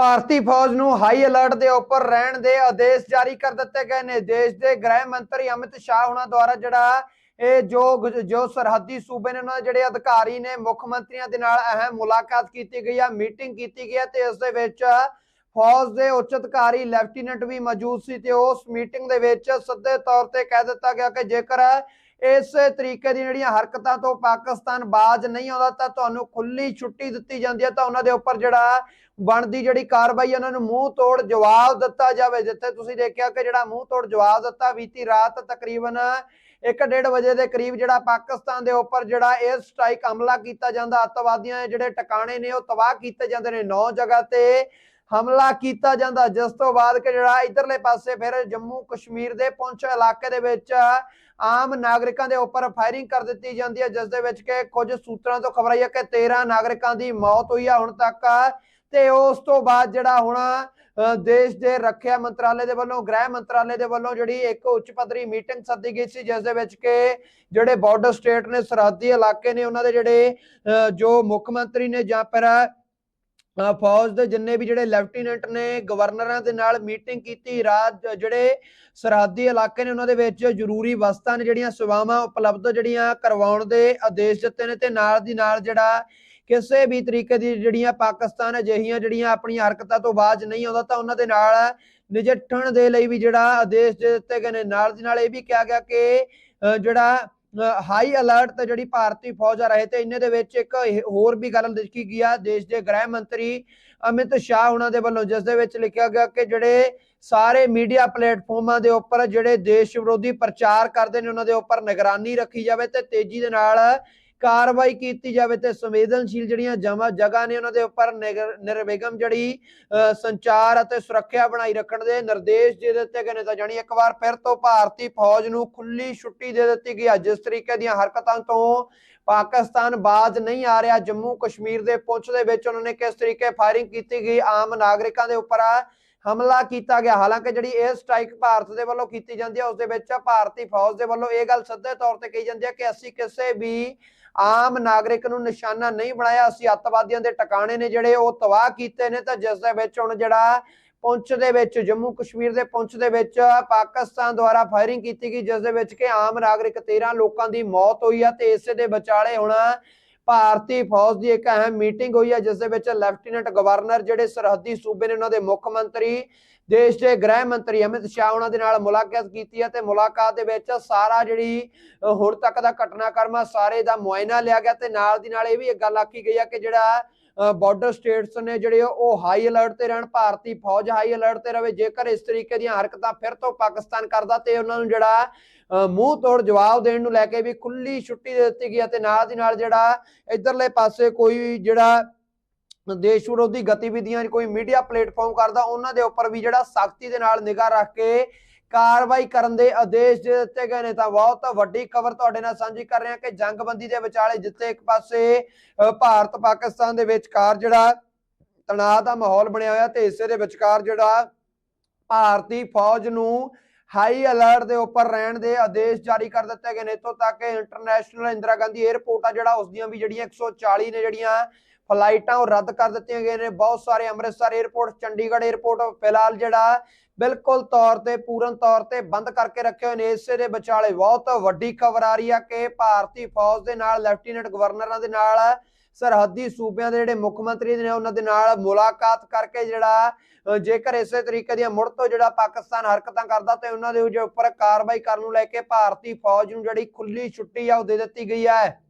ਭਾਰਤੀ ਫੌਜ ਨੂੰ high alert ਦੇ ਉੱਪਰ ਰਹਿਣ ਦੇ ਆਦੇਸ਼ ਜਾਰੀ ਕਰ ਦਿੱਤੇ ਗਏ ਨੇ। ਦੇਸ਼ ਦੇ ਗ੍ਰਹਿ ਮੰਤਰੀ ਅਮਿਤ ਸ਼ਾਹ ਉਹਨਾਂ ਦੁਆਰਾ ਜਿਹੜਾ ਇਹ ਜੋ ਜੋ ਸਰਹੱਦੀ ਸੂਬੇ ਨੇ ਉਹਨਾਂ ਦੇ ਜਿਹੜੇ ਅਧਿਕਾਰੀ ਨੇ, ਮੁੱਖ ਮੰਤਰੀਆਂ ਦੇ ਨਾਲ ਅਹਿਮ ਮੁਲਾਕਾਤ ਕੀਤੀ ਗਈ ਆ, ਮੀਟਿੰਗ ਕੀਤੀ ਗਈ ਹੈ ਤੇ ਇਸ ਦੇ ਵਿੱਚ ਫੌਜ ਦੇ ਉੱਚ ਅਧਿਕਾਰੀ ਲੈਫਟੀਨੈਂਟ ਵੀ ਮੌਜੂਦ ਸੀ ਤੇ ਉਸ ਮੀਟਿੰਗ ਦੇ ਵਿੱਚ ਸਿੱਧੇ ਤੌਰ ਤੇ ਕਹਿ ਦਿੱਤਾ ਗਿਆ ਕਿ ਜੇਕਰ ਇਸ ਤਰੀਕੇ ਦੀਆਂ ਜਿਹੜੀਆਂ ਹਰਕਤਾਂ ਤੋਂ ਪਾਕਿਸਤਾਨ ਬਾਜ ਨਹੀਂ ਆਉਂਦਾ, ਤਾਂ ਤੁਹਾਨੂੰ ਖੁੱਲੀ ਛੁੱਟੀ ਦਿੱਤੀ ਜਾਂਦੀ ਹੈ, ਤਾਂ ਉਹਨਾਂ ਦੇ ਉੱਪਰ ਜਿਹੜਾ ਬਣਦੀ ਜਿਹੜੀ ਕਾਰਵਾਈ ਉਹਨਾਂ ਨੂੰ ਮੂੰਹ ਤੋੜ ਜਵਾਬ ਦਿੱਤਾ ਜਾਵੇ। ਜਿੱਥੇ ਤੁਸੀਂ ਦੇਖਿਆ ਕਿ ਜਿਹੜਾ ਮੂੰਹ ਤੋੜ ਜਵਾਬ ਦਿੱਤਾ, ਬੀਤੀ ਰਾਤ ਤਕਰੀਬਨ 1:30 ਵਜੇ ਦੇ ਕਰੀਬ ਜਿਹੜਾ ਪਾਕਿਸਤਾਨ ਦੇ ਉੱਪਰ ਜਿਹੜਾ 에ਅਰ ਸਟ੍ਰਾਈਕ ਹਮਲਾ ਕੀਤਾ ਜਾਂਦਾ, ਅੱਤਵਾਦੀਆਂ ਜਿਹੜੇ ਟਿਕਾਣੇ ਨੇ, ਉਹ ਤਬਾਹ ਕੀਤੇ ਜਾਂਦੇ ਨੇ। ਨੌ ਜਗ੍ਹਾ ਤੇ ਹਮਲਾ ਕੀਤਾ ਜਾਂਦਾ। ਜਿਸ ਤੋਂ ਬਾਅਦ ਕਿ ਜਿਹੜਾ ਇਧਰਲੇ ਪਾਸੇ ਫਿਰ ਜੰਮੂ ਕਸ਼ਮੀਰ ਦੇ ਪੁੰਛ ਇਲਾਕੇ ਦੇ ਵਿੱਚ ਆਮ ਨਾਗਰਿਕਾਂ ਦੇ ਉੱਪਰ ਫਾਇਰਿੰਗ ਕਰ ਦਿੱਤੀ ਜਾਂਦੀ ਹੈ। ਜਿਸ ਦੇ ਵਿੱਚ ਕਿ ਕੁਝ ਸੂਤਰਾਂ ਤੋਂ ਖਬਰ ਆਈ ਹੈ ਕਿ 13 ਨਾਗਰਿਕਾਂ ਦੀ ਮੌਤ ਹੋਈ ਹੈ ਹੁਣ ਤੱਕ। ਤੇ ਉਸ ਤੋਂ ਬਾਅਦ ਜਿਹੜਾ ਹੁਣ ਦੇਸ਼ ਦੇ ਰੱਖਿਆ ਮੰਤਰਾਲੇ ਦੇ ਵੱਲੋਂ ਗ੍ਰਹਿ ਮੰਤਰਾਲੇ ਦੇ ਵੱਲੋਂ ਜਿਹੜੀ ਇੱਕ ਉੱਚ ਪੱਧਰੀ ਮੀਟਿੰਗ ਸੱਦੀ ਗਈ ਸੀ ਜਿਸ ਦੇ ਵਿੱਚ ਕਿ ਜਿਹੜੇ ਬਾਰਡਰ ਸਟੇਟ ਨੇ ਸਰਹੱਦੀ ਇਲਾਕੇ ਨੇ ਉਹਨਾਂ ਦੇ ਜਿਹੜੇ ਅ, ਜੋ ਮੁੱਖ ਮੰਤਰੀ ਨੇ ਜਾਂ ਫਿਰ ਫੌਜ ਦੇ ਜਿੰਨੇ ਵੀ ਜਿਹੜੇ ਲੈਫਟੀਨੈਂਟ ਨੇ, ਗਵਰਨਰਾਂ ਦੇ ਨਾਲ ਮੀਟਿੰਗ ਕੀਤੀ, ਰਾਜ ਜਿਹੜੇ ਸਰਹੱਦੀ ਇਲਾਕੇ ਨੇ ਉਹਨਾਂ ਦੇ ਵਿੱਚ ਜ਼ਰੂਰੀ ਵਸਤਾਂ ਨੇ ਜਿਹੜੀਆਂ ਸੇਵਾਵਾਂ ਉਪਲਬਧ ਜਿਹੜੀਆਂ ਕਰਵਾਉਣ ਦੇ ਆਦੇਸ਼ ਦਿੱਤੇ ਨੇ ਤੇ ਨਾਲ ਦੀ ਨਾਲ ਜਿਹੜਾ ਕਿਸੇ ਵੀ ਤਰੀਕੇ ਦੀ ਜਿਹੜੀਆਂ ਪਾਕਿਸਤਾਨ ਅਜਿਹੀਆਂ ਜਿਹੜੀਆਂ ਆਪਣੀਆਂ ਹਰਕਤਾਂ ਤੋਂ ਬਾਜ ਨਹੀਂ ਆਉਂਦਾ, ਤਾਂ ਉਹਨਾਂ ਦੇ ਨਾਲ ਨਜਿੱਠਣ ਦੇ ਲਈ ਵੀ ਜਿਹੜਾ ਆਦੇਸ਼ ਦੇ ਦਿੱਤੇ ਗਏ ਨੇ। ਨਾਲ ਦੀ ਨਾਲ ਇਹ ਵੀ ਕਿਹਾ ਗਿਆ ਕਿ ਜਿਹੜਾ ਹਾਈ ਅਲਰਟ ਤੇ ਜਿਹੜੀ ਭਾਰਤੀ ਫੌਜ ਆ ਰਹੇ ਤੇ ਇੰਨੇ ਦੇ ਵਿੱਚ ਇੱਕ ਹੋਰ ਵੀ ਗੱਲ ਲਿਖੀ ਗਈ ਆ, ਦੇਸ਼ ਦੇ ਗ੍ਰਹਿ ਮੰਤਰੀ ਅਮਿਤ ਸ਼ਾਹ ਉਹਨਾਂ ਦੇ ਵੱਲੋਂ, ਜਿਸ ਦੇ ਵਿੱਚ ਲਿਖਿਆ ਗਿਆ ਕਿ ਜਿਹੜੇ ਸਾਰੇ ਮੀਡੀਆ ਪਲੇਟਫਾਰਮਾਂ ਦੇ ਉੱਪਰ ਜਿਹੜੇ ਦੇਸ਼ ਵਿਰੋਧੀ ਪ੍ਰਚਾਰ ਕਰਦੇ ਨੇ, ਉਹਨਾਂ ਦੇ ਉੱਪਰ ਨਿਗਰਾਨੀ ਰੱਖੀ ਜਾਵੇ ਤੇ ਤੇਜ਼ੀ ਦੇ ਨਾਲ ਕਾਰਵਾਈ ਕੀਤੀ ਜਾਵੇ ਤੇ ਸੰਵੇਦਨਸ਼ੀਲ ਜਿਹੜੀਆਂ ਜਮਾ ਜਗ੍ਹਾ ਨੇ ਉਹਨਾਂ ਦੇ ਉੱਪਰ ਨਿਗਰ- ਜਿਹੜੀ ਸੰਚਾਰ ਅਤੇ ਸੁਰੱਖਿਆ ਬਣਾਈ ਰੱਖਣ ਦੇ ਨਿਰਦੇਸ਼ ਦੇ ਦਿੱਤੇ ਗਏ ਨੇ। ਤਾਂ ਜਾਣੀ ਇੱਕ ਵਾਰ ਫਿਰ ਤੋਂ ਭਾਰਤੀ ਫੌਜ ਨੂੰ ਖੁੱਲੀ ਛੁੱਟੀ ਦੇ ਦਿੱਤੀ ਗਈ ਜਿਸ ਤਰੀਕੇ ਦੀਆਂ ਹਰਕਤਾਂ ਤੋਂ ਪਾਕਿਸਤਾਨ ਬਾਜ ਨਹੀਂ ਆ ਰਿਹਾ, ਜੰਮੂ ਕਸ਼ਮੀਰ ਦੇ ਪੁੰਛ ਦੇ ਵਿੱਚ ਉਹਨਾਂ ਨੇ ਕਿਸ ਤਰੀਕੇ ਫਾਇਰਿੰਗ ਕੀਤੀ ਗਈ, ਆਮ ਨਾਗਰਿਕਾਂ ਦੇ ਉੱਪਰ ਹਮਲਾ ਕੀਤਾ ਗਿਆ। ਹਾਲਾਂਕਿ ਜਿਹੜੀ ਇਹ ਸਟ੍ਰਾਈਕ ਭਾਰਤ ਦੇ ਵੱਲੋਂ ਕੀਤੀ ਜਾਂਦੀ ਹੈ ਉਸ ਦੇ ਵਿੱਚ ਭਾਰਤੀ ਫੌਜ ਦੇ ਵੱਲੋਂ ਇਹ ਗੱਲ ਸਿੱਧੇ ਤੌਰ ਤੇ ਕਹੀ ਜਾਂਦੀ ਹੈ ਕਿ ਅਸੀਂ ਕਿਸੇ ਵੀ ਆਮ ਨਾਗਰਿਕ ਨੂੰ ਨਿਸ਼ਾਨਾ ਨਹੀਂ ਬਣਾਇਆ ਅਸੀਂ ਅੱਤਵਾਦੀਆਂ ਦੇ ਟਿਕਾਣੇ ਨੇ ਜਿਹੜੇ ਉਹ ਤਬਾਹ ਕੀਤੇ ਨੇ ਤਾਂ ਜਿਸ ਦੇ ਵਿੱਚ ਹੁਣ ਜਿਹੜਾ ਪੁੰਛ ਦੇ ਵਿੱਚ, ਜੰਮੂ ਕਸ਼ਮੀਰ ਦੇ ਪੁੰਛ ਦੇ ਵਿੱਚ ਪਾਕਿਸਤਾਨ ਦੁਆਰਾ ਫਾਇਰਿੰਗ ਕੀਤੀ ਗਈ, ਜਿਸ ਦੇ ਵਿੱਚ ਕਿ ਆਮ ਨਾਗਰਿਕ 13 ਲੋਕਾਂ ਦੀ ਮੌਤ ਹੋਈ ਹੈ ਤੇ ਇਸੇ ਦੇ ਵਿਚਾਲੇ ਹੁਣ ਭਾਰਤੀ ਫੌਜ ਦੀ ਇੱਕ ਅਹਿਮ ਮੀਟਿੰਗ ਹੋਈ ਹੈ, ਜਿਸ ਦੇ ਵਿੱਚ ਲੈਫਟੀਨੈਂਟ ਗਵਰਨਰ ਜਿਹੜੇ ਸਰਹੱਦੀ ਸੂਬੇ ਨੇ ਉਹਨਾਂ ਦੇ ਮੁੱਖ ਮੰਤਰੀ, ਦੇਸ਼ ਦੇ ਗ੍ਰਹਿ ਮੰਤਰੀ ਅਮਿਤ ਸ਼ਾਹ ਉਹਨਾਂ ਦੇ ਨਾਲ ਮੁਲਾਕਾਤ ਕੀਤੀ ਹੈ ਤੇ ਮੁਲਾਕਾਤ ਦੇ ਵਿੱਚ ਸਾਰਾ ਜਿਹੜੀ ਹੁਣ ਤੱਕ ਦਾ ਘਟਨਾਕ੍ਰਮ ਆ, ਸਾਰੇ ਦਾ ਮੁਆਇਨਾ ਲਿਆ ਗਿਆ ਤੇ ਨਾਲ ਦੀ ਨਾਲ ਇਹ ਵੀ ਇੱਕ ਗੱਲ ਆਖੀ ਗਈ ਹੈ ਕਿ ਜਿਹੜਾ ਬਾਰਡਰ ਸਟੇਟਸ ਨੇ ਜਿਹੜੇ ਉਹ ਹਾਈ ਅਲਰਟ ਤੇ ਰਹਿਣ, ਭਾਰਤੀ ਫੌਜ ਹਾਈ ਅਲਰਟ ਤੇ ਰਵੇ। ਜੇਕਰ ਇਸ ਤਰੀਕੇ ਦੀਆਂ ਹਰਕਤਾਂ ਫਿਰ ਤੋਂ ਪਾਕਿਸਤਾਨ ਕਰਦਾ ਤੇ ਉਹਨਾਂ ਨੂੰ ਜਿਹੜਾ ਮੂੰਹ ਤੋੜ ਜਵਾਬ ਦੇਣ ਨੂੰ ਲੈ ਕੇ ਵੀ ਖੁੱਲੀ ਛੁੱਟੀ ਦੇ ਦਿੱਤੀ ਗਈ ਹੈ ਤੇ ਨਾਲ ਦੀ ਨਾਲ ਜਿਹੜਾ ਇਧਰਲੇ ਪਾਸੇ ਕੋਈ ਜਿਹੜਾ ਦੇਸ਼ ਵਿਰੋਧੀ ਗਤੀਵਿਧੀਆਂ ਕੋਈ ਮੀਡੀਆ ਪਲੇਟਫਾਰਮ ਕਰਦਾ, ਉਹਨਾਂ ਦੇ ਉੱਪਰ ਵੀ ਜਿਹੜਾ ਸਖਤੀ ਦੇ ਨਾਲ ਨਿਗਾਹ ਰੱਖ ਕੇ ਕਾਰਵਾਈ ਕਰਨ ਦੇ ਆਦੇਸ਼ ਦੇ ਦਿੱਤੇ ਗਏ ਨੇ। ਤਾਂ ਬਹੁਤ ਵੱਡੀ ਖਬਰ ਤੁਹਾਡੇ ਨਾਲ ਸਾਂਝੀ ਕਰ ਰਹੇ ਹਾਂ ਕਿ ਜੰਗਬੰਦੀ ਦੇ ਵਿਚਾਲੇ ਜਿੱਥੇ ਇੱਕ ਪਾਸੇ ਭਾਰਤ ਪਾਕਿਸਤਾਨ ਦੇ ਵਿਚਕਾਰ ਜਿਹੜਾ ਤਣਾਅ ਦਾ ਮਾਹੌਲ ਬਣਿਆ ਹੋਇਆ ਤੇ ਇਸੇ ਦੇ ਵਿਚਕਾਰ ਜਿਹੜਾ ਭਾਰਤੀ ਫੌਜ ਨੂੰ ਹਾਈ ਅਲਰਟ ਦੇ ਉੱਪਰ ਰਹਿਣ ਦੇ ਆਦੇਸ਼ ਜਾਰੀ ਕਰ ਦਿੱਤੇ ਗਏ ਨੇ। ਇਤੋਂ ਤੱਕ ਕਿ ਇੰਟਰਨੈਸ਼ਨਲ ਇੰਦਰਾ ਗਾਂਧੀ 에ਅਰਪੋਰਟ ਆ ਜਿਹੜਾ ਉਸ ਦੀਆਂ ਵੀ ਜਿਹੜੀਆਂ 140 ਨੇ ਜਿਹੜੀਆਂ ਫਲਾਈਟਾਂ ਉਹ ਰੱਦ ਕਰ ਦਿੱਤੀਆਂ ਗਈਆਂ ਨੇ। ਬਹੁਤ ਸਾਰੇ ਅੰਮ੍ਰਿਤਸਰ 에ਅਰਪੋਰਟ ਚੰਡੀਗੜ੍ਹ 에ਅਰਪੋਰਟ ਫਿਲਹਾਲ ਜਿਹੜਾ ਬਿਲਕੁਲ ਤੌਰ ਤੇ, ਪੂਰਨ ਤੌਰ ਤੇ ਬੰਦ ਕਰਕੇ ਰੱਖੇ ਹੋਏ ਨੇ। ਇਸੇ ਦੇ ਵਿਚਾਲੇ ਬਹੁਤ ਵੱਡੀ ਖਬਰ ਆ ਰਹੀ ਆ ਕਿ ਭਾਰਤੀ ਫੌਜ ਦੇ ਨਾਲ, ਲੈਫਟੀਨੈਂਟ ਗਵਰਨਰਾਂ ਦੇ ਨਾਲ ਸਰਹੱਦੀ ਸੂਬਿਆਂ ਦੇ ਜਿਹੜੇ ਮੁੱਖ ਮੰਤਰੀ ਨੇ ਉਹਨਾਂ ਦੇ ਨਾਲ ਮੁਲਾਕਾਤ ਕਰਕੇ ਜਿਹੜਾ ਜੇਕਰ ਇਸੇ ਤਰੀਕੇ ਦੀਆਂ ਮੁੜ ਤੋਂ ਜਿਹੜਾ ਪਾਕਿਸਤਾਨ ਹਰਕਤਾਂ ਕਰਦਾ ਤੇ ਉਹਨਾਂ ਦੇ ਉੱਪਰ ਕਾਰਵਾਈ ਕਰਨ ਨੂੰ ਲੈ ਕੇ ਭਾਰਤੀ ਫੌਜ ਨੂੰ ਜਿਹੜੀ ਖੁੱਲੀ ਛੁੱਟੀ ਆ ਉਹ ਦੇ ਦਿੱਤੀ ਗਈ ਹੈ।